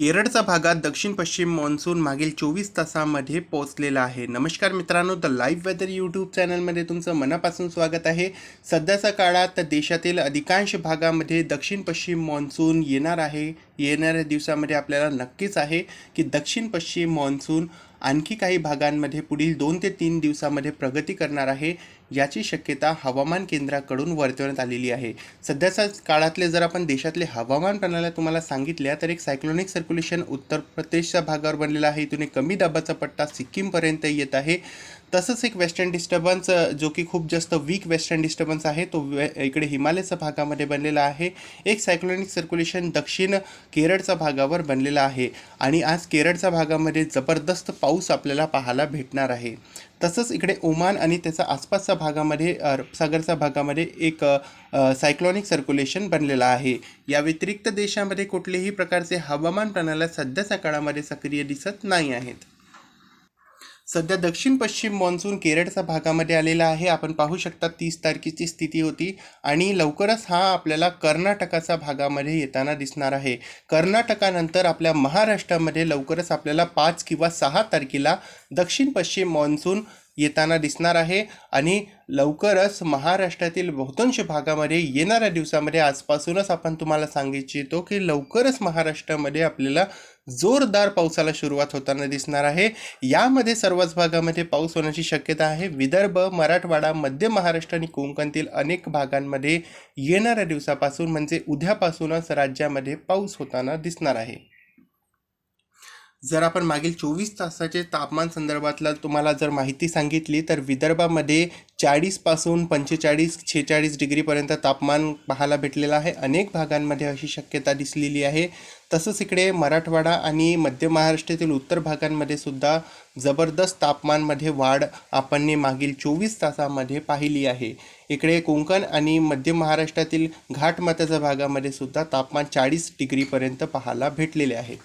केरळचा भागात दक्षिण पश्चिम मान्सून मागील चोवीस तासामध्ये पोहोचलेला आहे. नमस्कार मित्रांनो द लाईव्ह वेदर यूट्यूब चॅनलमध्ये तुमचं मनापासून स्वागत आहे. सध्याच्या काळात देशातील अधिकांश भागामध्ये दक्षिण पश्चिम मान्सून येणार आहे. येणाऱ्या दिवसामध्ये आपल्याला नक्कीच आहे की दक्षिण पश्चिम मान्सून आणखी काही भागांमध्ये पुढील दोन ते तीन दिवसामध्ये प्रगती करणार आहे. याची शक्यता हवामान केंद्राकडून वर्तवण्यात आलेली आहे. सध्याच्या काळातले जर आपण देशातले हवामान प्रणाल्या तुम्हाला सांगितल्या तर एक सायक्लोनिक सर्क्युलेशन उत्तर प्रदेशच्या भागावर बनलेला आहे. इथून एक कमी दाबाचा पट्टा सिक्कीमपर्यंत येत आहे. तसंच एक वेस्टर्न डिस्टर्बन्स जो की खूप जास्त वीक वेस्टर्न डिस्टर्बन्स आहे तो वे इकडे हिमालयाच्या भागामध्ये बनलेला आहे. एक सायक्लोनिक सर्क्युलेशन दक्षिण केरळच्या भागावर बनलेला आहे. आणि आज केरळच्या भागामध्ये जबरदस्त पाऊस आपल्याला पाहायला भेटणार आहे. तसंच इकडे ओमान आणि त्याचा आसपासच्या भागामध्ये अरब सागरच्या भागामध्ये एक सायक्लॉनिक सर्क्युलेशन बनलेलं आहे. या व्यतिरिक्त देशामध्ये कुठलेही प्रकारचे हवामान प्रणाल्या सध्याच्या काळामध्ये सक्रिय दिसत नाही आहेत. सध्या दक्षिण पश्चिम मान्सून केरळच्या भागामध्ये आलेला आहे. आपण पाहू शकता तीस तारखेची स्थिती होती आणि लवकरच हा आपल्याला कर्नाटकाच्या भागामध्ये येताना दिसणार आहे. कर्नाटकानंतर आपल्या महाराष्ट्रामध्ये लवकरच आपल्याला पाच किंवा सहा तारखेला दक्षिण पश्चिम मान्सून येताना दिसणार आहे आणि लवकरच महाराष्ट्रातील बहुतांश भागामध्ये येणाऱ्या दिवसामध्ये आजपासूनच आपण तुम्हाला सांगू इच्छितो की लवकरच महाराष्ट्रामध्ये आपल्याला जोरदार पावसाला सुरुवात होताना दिसणार आहे. यामध्ये सर्वच भागामध्ये पाऊस होण्याची शक्यता आहे. विदर्भ मराठवाडा मध्य महाराष्ट्र आणि कोकणातील अनेक भागांमध्ये येणाऱ्या दिवसापासून म्हणजे उद्यापासूनच राज्यामध्ये पाऊस होताना दिसणार आहे. जर आपण मागील चोवीस तासाचे तापमान संदर्भातला तुम्हाला जर माहिती सांगितली तर विदर्भामध्ये चाळीसपासून पंचेचाळीस छेचाळीस डिग्रीपर्यंत तापमान पाहायला भेटलेलं आहे. अनेक भागांमध्ये अशी शक्यता दिसलेली आहे. तसंच इकडे मराठवाडा आणि मध्य महाराष्ट्रातील उत्तर भागांमध्ये सुद्धा जबरदस्त तापमानमध्ये वाढ आपण मागील चोवीस तासामध्ये पाहिली आहे. इकडे कोंकण आणि मध्य महाराष्ट्रातील घाटमात्याच्या भागामध्ये सुद्धा तापमान चाळीस डिग्रीपर्यंत पाहायला भेटलेले आहेत.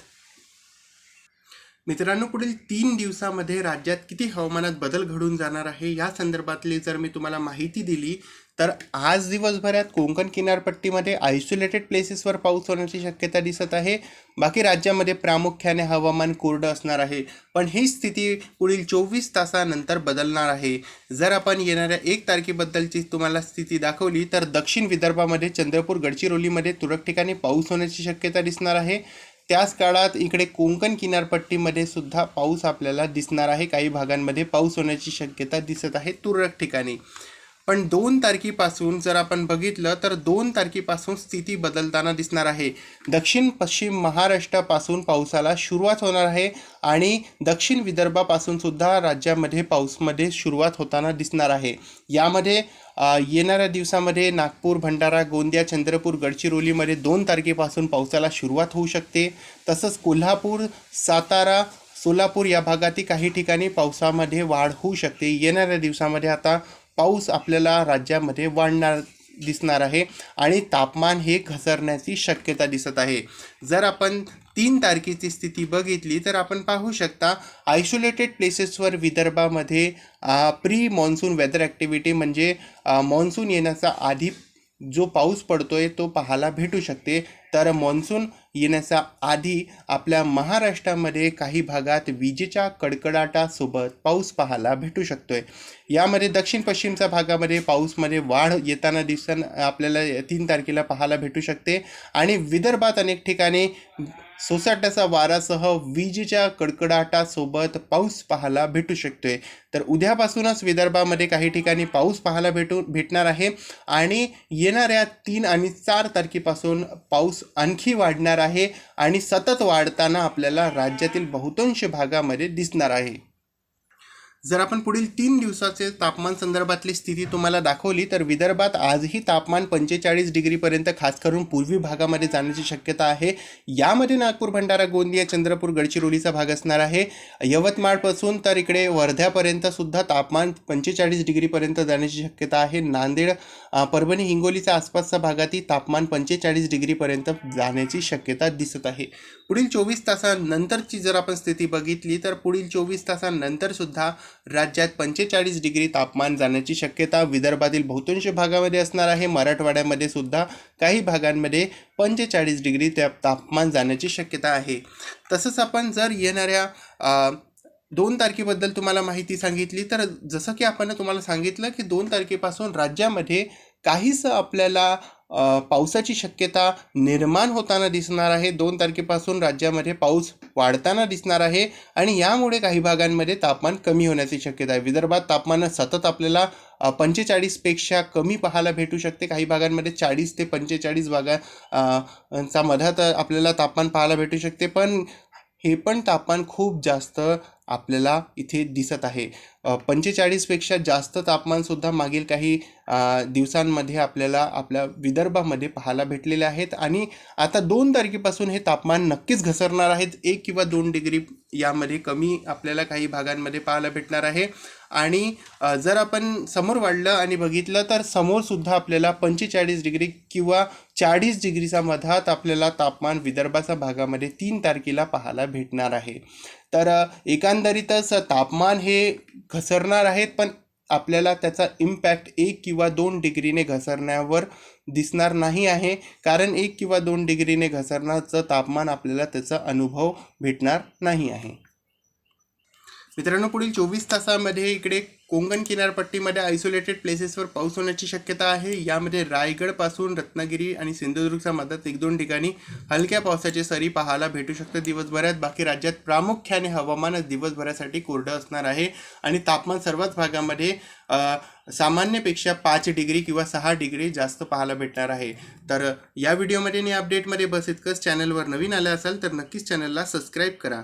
मित्रांनो पुढील तीन दिवसामध्ये राज्यात किती हवामानात बदल घडून जाणार आहे या संदर्भातली जर मी तुम्हाला माहिती दिली तर आज दिवसभरात कोकण किनारपट्टीमध्ये आयसोलेटेड प्लेसेसवर पाऊस होण्याची शक्यता दिसत आहे. बाकी राज्यामध्ये प्रामुख्याने हवामान कोरडं असणार आहे. पण ही स्थिती पुढील चोवीस तासानंतर बदलणार आहे. जर आपण येणाऱ्या एक तारखेबद्दलची तुम्हाला स्थिती दाखवली तर दक्षिण विदर्भामध्ये चंद्रपूर गडचिरोलीमध्ये तुरळक ठिकाणी पाऊस होण्याची शक्यता दिसणार आहे. त्याच काळात इकडे कोंकण किनारपट्टीमध्ये सुद्धा पाऊस आपल्याला दिसणार आहे. काही भागांमध्ये पाऊस होण्याची शक्यता दिसत आहे. तुरळक ठिकाणी. पण दोन तारखेपासून जर आपण बघितलं तर दोन तारखेपासून स्थिती बदलताना दिसणार आहे. दक्षिण पश्चिम महाराष्ट्रापासून पावसाला सुरुवात होणार आहे आणि दक्षिण विदर्भापासून सुद्धा राज्यामध्ये पाऊसमध्ये सुरुवात होताना दिसणार आहे. यामध्ये येणाऱ्या दिवसामध्ये नागपूर भंडारा गोंदिया चंद्रपूर गडचिरोलीमध्ये दोन तारखेपासून पावसाला सुरुवात होऊ शकते. तसंच कोल्हापूर सातारा सोलापूर या भागातील काही ठिकाणी पावसामध्ये वाढ होऊ शकते. येणाऱ्या दिवसामध्ये आता पाऊस आपल्याला राज्यामध्ये वाढणार दिसणार आहे आणि तापमान हे घसरण्याची शक्यता दिसत आहे. जर आपण तीन तारखेची स्थिती बघितली तर आपण पाहू शकता आयसोलेटेड प्लेसेसवर विदर्भामध्ये प्री मॉन्सून वेदर ॲक्टिव्हिटी म्हणजे मॉन्सून येण्याचा आधी जो पाऊस पडतो आहे तो पाहायला भेटू शकते. तर मान्सून येण्याचा आधी आपल्या महाराष्ट्रामध्ये काही भागात विजेच्या कडकडाटासोबत पाऊस पाहायला भेटू शकतोय. यामध्ये दक्षिण पश्चिमच्या भागामध्ये पाऊसमध्ये वाढ येताना दिसन आपल्याला तीन तारखेला पाहायला भेटू शकते. आणि विदर्भात अनेक ठिकाणी सोसाट्याचा वारासह विजेच्या कडकडाटासोबत पाऊस पाहायला भेटू शकतोय. तर उद्यापासूनच विदर्भामध्ये काही ठिकाणी पाऊस पाहायला भेटू भेटणार आहे. आणि येणाऱ्या तीन आणि चार तारखेपासून पाऊस आणखी वाढणार आहे आणि सतत वाढताना आपल्याला राज्यातील बहुतांश भागामध्ये दिसणार आहे. जर आपण पुढील तीन दिवसाचे तापमान संदर्भातली स्थिती तुम्हाला दाखवली तर विदर्भात आजही तापमान पंचेचाळीस डिग्रीपर्यंत खास करून पूर्वी भागामध्ये जाण्याची शक्यता आहे. यामध्ये नागपूर भंडारा गोंदिया चंद्रपूर गडचिरोलीचा भाग असणार आहे. यवतमाळपासून तर इकडे वर्ध्यापर्यंत सुद्धा तापमान पंचेचाळीस डिग्रीपर्यंत जाण्याची शक्यता आहे. नांदेड परभणी हिंगोलीच्या आसपासच्या भागातही तापमान पंचेचाळीस डिग्रीपर्यंत जाण्याची शक्यता दिसत आहे. पुढील चोवीस तासानंतरची जर आपण स्थिती बघितली तर पुढील चोवीस तासांनंतरसुद्धा राज्यात पंचेचाळीस डिग्री तापमान जाण्याची शक्यता विदर्भातील बहुतांश भागामध्ये असणार आहे. मराठवाड्यामध्ये सुद्धा काही भागांमध्ये पंचेचाळीस डिग्री त्या तापमान जाण्याची शक्यता आहे. तसंच आपण जर येणाऱ्या दोन तारखेबद्दल तुम्हाला माहिती सांगितली तर जसं की आपण तुम्हाला सांगितलं की दोन तारखेपासून राज्यामध्ये काहीसं आपल्याला पावसाची शक्यता निर्माण होताना दिसणार आहे. दोन तारखेपासून राज्यामध्ये पाऊस वाढताना दिसणार आहे आणि यामुळे काही भागांमध्ये तापमान कमी होण्याची शक्यता आहे. विदर्भात तापमान सतत आपल्याला पंचेचाळीसपेक्षा कमी पाहायला भेटू शकते. काही भागांमध्ये चाळीस ते पंचेचाळीस भागा मधात आपल्याला तापमान पाहायला भेटू शकते. पण हे पण तापमान खूप जास्त आपल्याला इथे दिसत आहे. पंचेचाळीसपेक्षा जास्त तापमानसुद्धा मागील काही दिवसांमध्ये आपल्याला आपल्या विदर्भामध्ये पाहायला भेटलेले आहेत. आणि आता दोन तारखेपासून हे तापमान नक्कीच घसरणार आहेत. एक किंवा दोन डिग्री यामध्ये कमी आपल्याला काही भागांमध्ये पाहायला भेटणार आहे. आणि जर आपण समोर वाढलं आणि बघितलं तर समोरसुद्धा आपल्याला पंचेचाळीस डिग्री किंवा चाळीस डिग्रीचा मधात आपल्याला तापमान विदर्भाच्या भागामध्ये तीन तारखेला पाहायला भेटणार आहे. तर एकंदरीतच तापमान हे घसरणार आहेत पण आपल्याला त्याचा इम्पॅक्ट एक किंवा दोन डिग्रीने घसरण्यावर दिसणार नाही आहे. कारण एक किंवा दोन डिग्रीने घसरण्याचं तापमान आपल्याला त्याचा अनुभव भेटणार नाही आहे. मित्रांनो पुढील चोवीस तासामध्ये इकडे कोंगण किनारपट्टीमध्ये आयसोलेटेड प्लेसेसवर पाऊस होण्याची शक्यता आहे. यामध्ये रायगडपासून रत्नागिरी आणि सिंधुदुर्गच्या मधात एक दोन ठिकाणी हलक्या पावसाचे सरी पाहायला भेटू शकतं दिवसभरात बाकी राज्यात प्रामुख्याने हवामान दिवसभरासाठी कोरडं असणार आहे. आणि तापमान सर्वच भागामध्ये सामान्यपेक्षा पाच डिग्री किंवा सहा डिग्री जास्त पाहायला भेटणार आहे. तर या व्हिडिओमध्ये आणि अपडेटमध्ये बस इतकंच. चॅनलवर नवीन आलं असाल तर नक्कीच चॅनलला सबस्क्राईब करा.